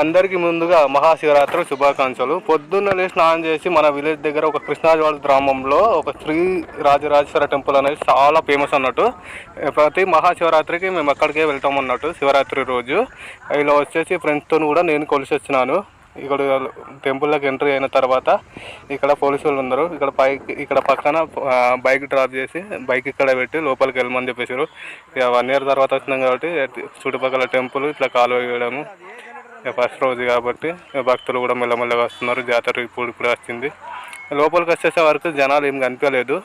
అందరికీ ముందుగా మహాశివరాత్రి శుభాకాంక్షలు. పొద్దున్న లేచి స్నానం చేసి మన విలేజ్ దగ్గర ఒక కృష్ణాజవాడ గ్రామంలో ఒక శ్రీ రాజరాజేశ్వర టెంపుల్ అనేది చాలా ఫేమస్ అన్నట్టు. ప్రతి మహాశివరాత్రికి మేము అక్కడికే వెళ్తాం అన్నట్టు శివరాత్రి రోజు. ఇలా వచ్చేసి ఫ్రెండ్స్తో కూడా నేను కొలిసి వచ్చినాను. ఇక్కడ టెంపుల్లోకి ఎంట్రీ అయిన తర్వాత ఇక్కడ పోలీసులు ఉన్నారు ఇక్కడ పైకి ఇక్కడ పక్కన బైక్ డ్రాప్ చేసి బైక్ ఇక్కడ పెట్టి లోపలికి వెళ్ళమని చెప్పేసారు. ఇక వన్ ఇయర్ తర్వాత వచ్చినాం కాబట్టి చుట్టుపక్కల టెంపుల్ ఇట్లా కాలువ వేయడము. ఫస్ట్ రోజు కాబట్టి భక్తులు కూడా మెల్లమెల్లగా వస్తున్నారు. జాతర ఇప్పుడు ఇప్పుడు వచ్చింది. లోపలికి వచ్చేసే వరకు జనాలు ఏం కనిపించలేదు.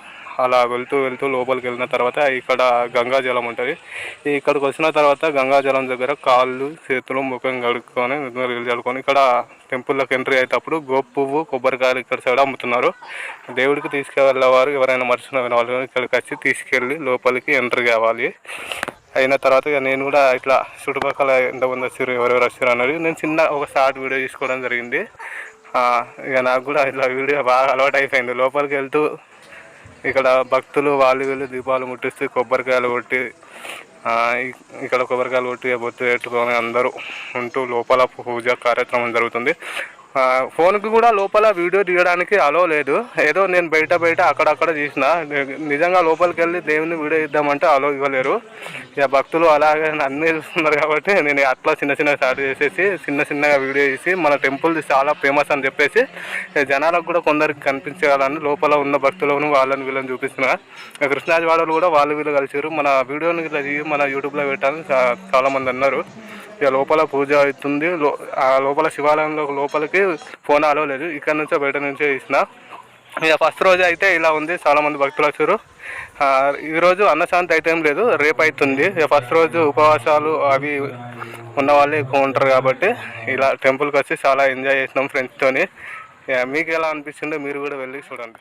అలా వెళ్తూ వెళ్తూ లోపలికి వెళ్ళిన తర్వాత ఇక్కడ గంగాజలం ఉంటుంది. ఇక్కడికి వచ్చిన తర్వాత గంగాజలం దగ్గర కాళ్ళు చేతులు ముఖం కడుక్కొని చల్లుకొని ఇక్కడ టెంపుల్లోకి ఎంట్రీ అయ్యేటప్పుడు గోపు పువ్వు కొబ్బరికాయలు ఇక్కడ సైడ్ అమ్ముతున్నారు. దేవుడికి తీసుకెళ్ళేవారు ఎవరైనా మర్చిన వాళ్ళు ఇక్కడికి వచ్చి తీసుకెళ్ళి లోపలికి ఎంట్రీ కావాలి. అయిన తర్వాత నేను కూడా ఇట్లా చుట్టుపక్కల ఎంతమంది వచ్చారు ఎవరెవరు వచ్చారు అన్నది నేను చిన్న ఒక షార్ట్ వీడియో తీసుకోవడం జరిగింది. ఇక నాకు కూడా ఇట్లా వీడియో బాగా అలవాటు అయిపోయింది. లోపలికి వెళ్తూ ఇక్కడ భక్తులు వాళ్ళు వీళ్ళు దీపాలు ముట్టిస్తూ కొబ్బరికాయలు కొట్టి ఇక్కడ కొబ్బరికాయలు కొట్టి బొత్తు పెట్టుకొని అందరూ ఉంటూ లోపల పూజ కార్యక్రమం జరుగుతుంది. ఫోన్కి కూడా లోపల వీడియో తీయడానికి అలో లేదు. ఏదో నేను బయట బయట అక్కడక్కడ తీసిన. నిజంగా లోపలికి వెళ్ళి దేవుని వీడియో ఇద్దామంటే అలో ఇవ్వలేరు. ఇక భక్తులు అలాగే అన్నీ చూస్తున్నారు కాబట్టి నేను అట్లా చిన్న చిన్న స్టార్ట్ చేసేసి చిన్న చిన్నగా వీడియో చేసి మన టెంపుల్ చాలా ఫేమస్ అని చెప్పేసి జనాలకు కూడా కొందరికి కనిపించాలని లోపల ఉన్న భక్తులను వాళ్ళని వీళ్ళని చూపిస్తున్నా. కృష్ణాజవాడలు కూడా వాళ్ళు వీళ్ళు కలిసారు మన వీడియోని ఇట్లా మన యూట్యూబ్లో పెట్టాలని చాలామంది అన్నారు. ఇక లోపల పూజ అవుతుంది. ఆ లోపల శివాలయంలో లోపలికి ఫోన్ అలో లేదు. ఇక్కడ నుంచే బయట నుంచే ఇచ్చిన ఇక ఫస్ట్ రోజు అయితే ఇలా ఉంది. చాలామంది భక్తులు వచ్చారు. ఈరోజు అన్నశాంతి అయితే ఏం లేదు. రేపు అవుతుంది. ఇక ఫస్ట్ రోజు ఉపవాసాలు అవి ఉన్న వాళ్ళు ఎక్కువ ఉంటారు కాబట్టి ఇలా టెంపుల్కి వచ్చి చాలా ఎంజాయ్ చేసినాం ఫ్రెండ్స్తోని ఇక మీకు ఎలా అనిపిస్తుందో మీరు కూడా వెళ్ళి చూడండి.